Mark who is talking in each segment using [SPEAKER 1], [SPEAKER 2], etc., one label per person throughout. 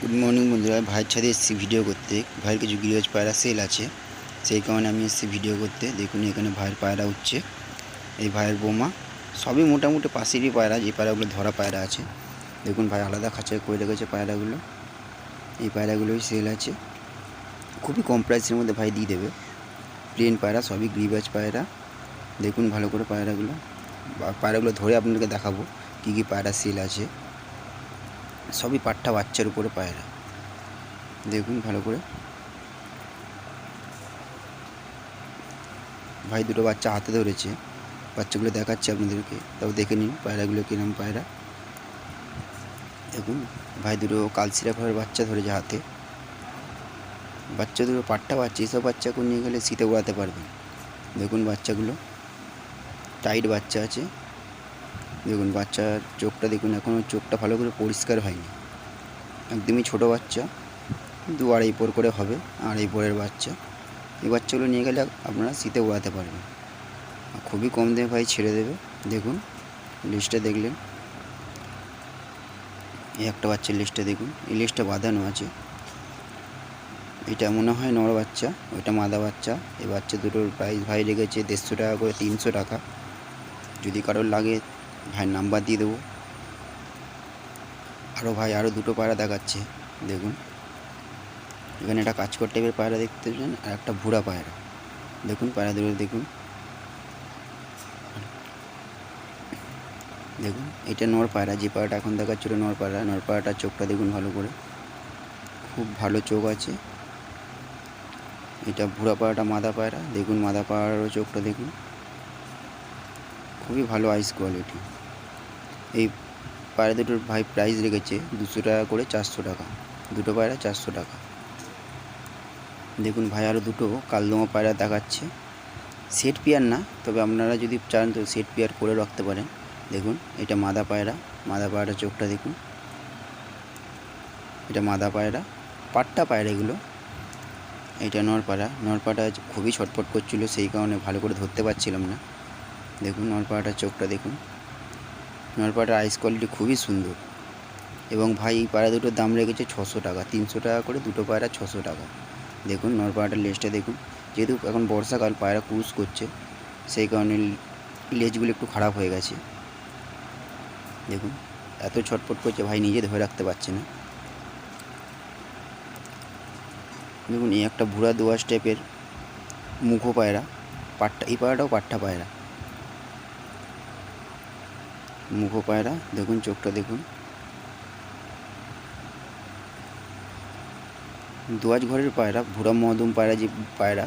[SPEAKER 1] Good morning বন্ধুরা। ভাইয়ের ছাদে এসেছি ভিডিও করতে। ভাইয়ের কিছু গিরিবাজ পায়রা সেল আছে। সেই কারণে আমি এসেছি ভিডিও করতে। দেখুন, এখানে ভাইয়ের পায়রা উঠছে। এই ভাইয়ের বোমা, সবই মোটামুটি পাশেরই পায়রা, যে পায়রাগুলো ধরা পায়রা আছে। দেখুন, ভাই আলাদা খাঁচায় করে রেখেছে পায়রাগুলো। এই পায়রাগুলোই সেল আছে। খুবই কম প্রাইসের মধ্যে ভাই দিয়ে দেবে। প্লেন পায়রা, সবই গ্রিবাজ পায়রা। দেখুন, ভালো করে পায়রাগুলো। পায়রাগুলো ধরে আপনাদেরকে দেখাবো, কী কী পায়রা সেল আছে। সবই পাট্টা বাচ্চার উপরে পায়রা দেখুন ভালো করে। ভাই দুটো বাচ্চা হাতে ধরেছে। বাচ্চাগুলো দেখাচ্ছে আপনাদেরকে। তাও দেখে নিন পায়রাগুলো কিরম পায়রা। দেখুন, ভাই দুটো কালসিরা ঘরের বাচ্চা ধরেছে হাতে। বাচ্চা দুটো পাট্টা বাচ্চা এইসব বাচ্চাকে নিয়ে গেলে শীতে উড়াতে পারবেন দেখুন বাচ্চাগুলো। টাইট বাচ্চা আছে। দেখুন বাচ্চার চোখটা দেখুন এখনও চোখটা ভালো করে পরিষ্কার হয়নি। একদমই ছোট বাচ্চা দু আড়াই পর করে হবে, আড়াই পরের বাচ্চা। এই বাচ্চাগুলো নিয়ে গেলে আপনারা শীতে উড়াতে পারবেন। খুবই কম দামে ভাই, ছেড়ে দেবে। দেখুন লিস্টটা দেখলেন। এই একটা বাচ্চার লিস্টটা দেখুন, এই লিস্টটা বাঁধানো আছে। এটা মনে হয় নর বাচ্চা, ওইটা মাদা বাচ্চা। এই বাচ্চা দুটোর প্রাইস ভাই লেগেছে দেড়শো টাকা করে, তিনশো টাকা। যদি কারোর লাগে ভাইয়ের নাম্বার দিয়ে দেবো। আরও ভাই আরও দুটো পায়রা দেখাচ্ছে, দেখুন। এখানে একটা কাজকর টাইপের পায়রা দেখতে পাচ্ছেন, আর একটা ভুরা পায়রা। দেখুন পায়রা দুটো দেখুন। দেখুন, এটা নর পায়রা, যে পায়রাটা এখন দেখাচ্ছিল নর পায়রা, নর পায়রাটার চোখটা দেখুন ভালো করে। খুব ভালো চোখ আছে। এটা ভুরা পায়রাটা মাদা পায়রা, দেখুন মাদা পায়রারও চোখটা দেখুন। খুবই ভালো আইস কোয়ালিটি এই পায়রা দুটোর ভাই প্রাইস রেখেছে দুশো টাকা করে চারশো টাকা। দুটো পায়রা চারশো টাকা। দেখুন ভাই আরও দুটো কালদমা পায়রা দেখাচ্ছে। সেট পেয়ার না, তবে আপনারা যদি চান তো সেট পেয়ার করে রাখতে পারেন। দেখুন, এটা মাদা পায়রা। মাদা পায়রা চোখটা দেখুন। এটা মাদা পায়রা। পাট্টা পায়রা এগুলো। এটা নরপাড়া নরপাড়া খুবই ছটফট করছিল, সেই কারণে ভালো করে ধরতে পারছিলাম না। দেখুন নলপাড়াটার চোখটা দেখুন। নলপাড়ার আইস কোয়ালিটি খুবই সুন্দর। এবং ভাই, এই পায়রা দুটোর দাম রেখেছে ছশো টাকা। তিনশো টাকা করে দুটো পায়রা ছশো টাকা। দেখুন নলপাড়াটার লেজটা দেখুন। যেহেতু এখন বর্ষাকাল, পায়রা ক্রুজ করছে, সেই কারণে লেজগুলো একটু খারাপ হয়ে গেছে। দেখুন, এত ছটফট করছে, ভাই, নিজে ধরে রাখতে পারছে না। দেখুন, এই একটা ভুরা দোয়াশ টাইপের মুখো পায়রা, পাট্টা, এই পায়রাটাও পাট্টা পায়রা। মুখো পায়রা, দেখুন, চোখটা দেখুন। দোয়াজ ঘরের পায়রা, ভুরা মহদম পায়রা যে পায়রা,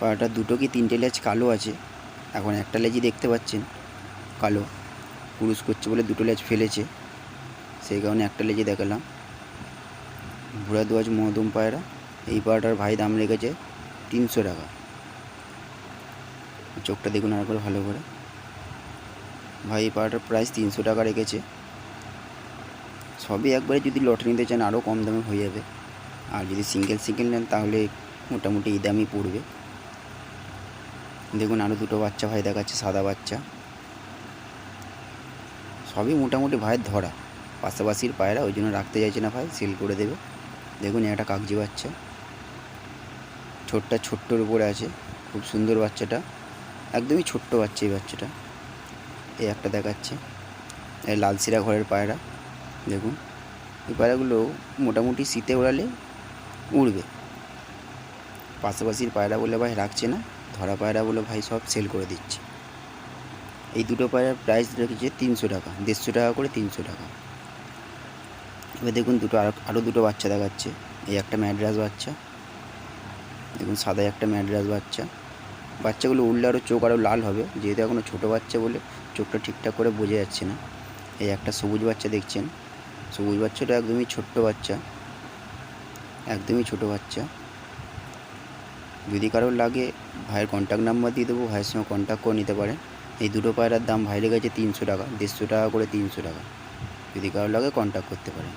[SPEAKER 1] পায়রাটা দুটো কি তিনটে লেজ কালো আছে? এখন একটা লেজই দেখতে পাচ্ছেন, কালো। পুরুষ করছে বলে দুটো লেজ ফেলেছে, সেই কারণে একটা লেজে দেখালাম। ভুরা দোয়াজ মহদম পায়রা, এই পায়রাটার ভাই দাম রেখেছে তিনশো টাকা। চোখটা দেখুন আর করে ভালো করে। ভাই, এই পায়রাটার প্রাইস তিনশো টাকা রেখেছে। সবই একবারে যদি লটে নিতে চান আরও কম দামে হয়ে যাবে। আর যদি সিঙ্গেল সিঙ্গেল নেন, তাহলে মোটামুটি এই দামই পড়বে। দেখুন আরও দুটো বাচ্চা ভাই দেখাচ্ছে, সাদা বাচ্চা। সবই মোটামুটি ভাইয়ের ধরা। পাশাপাশির পায়রা, ওই জন্য রাখতে চাইছে না ভাই সেল করে দেবে। দেখুন, একটা কাগজি বাচ্চা। ছোট্টা ছোট্টর উপরে আছে, খুব সুন্দর বাচ্চাটা। একদমই ছোট্ট বাচ্চা এই বাচ্চাটা। এই একটা দেখাচ্ছে। এই লালসিরা ঘরের পায়রা, দেখুন। এই পায়রাগুলো মোটামুটি শীতে ওড়ালে উড়বে। পাশাপাশির পায়রা বলে ভাই রাখছে না, ধরা পায়রা বলে ভাই সব সেল করে দিচ্ছে। এই দুটো পায়রার প্রাইস রেখেছে তিনশো টাকা, দেড়শো টাকা করে তিনশো টাকা। এবার দেখুন দুটো আরও আরও দুটো বাচ্চা দেখাচ্ছে। এই একটা ম্যাড্রাস বাচ্চা, দেখুন সাদা একটা ম্যাড্রাস বাচ্চা। বাচ্চাগুলো উড়লে আরও চোখ আরও লাল হবে, যেহেতু এখনও ছোটো বাচ্চা বলে চোখটা ঠিকঠাক করে বোঝা যাচ্ছে না। এই একটা সবুজ বাচ্চা দেখছেন। সবুজ বাচ্চাটা একদমই ছোট্ট বাচ্চা। একদমই ছোট বাচ্চা। যদি কারোর লাগে, ভাইয়ের কন্ট্যাক্ট নাম্বার দিয়ে দেবো, ভাইয়ের সঙ্গে কন্ট্যাক্ট করে নিতে পারেন। এই দুটো পায়রার দাম ভাই লেগেছে তিনশো টাকা, দেড়শো টাকা করে তিনশো টাকা। যদি কারোর লাগে কন্ট্যাক্ট করতে পারেন।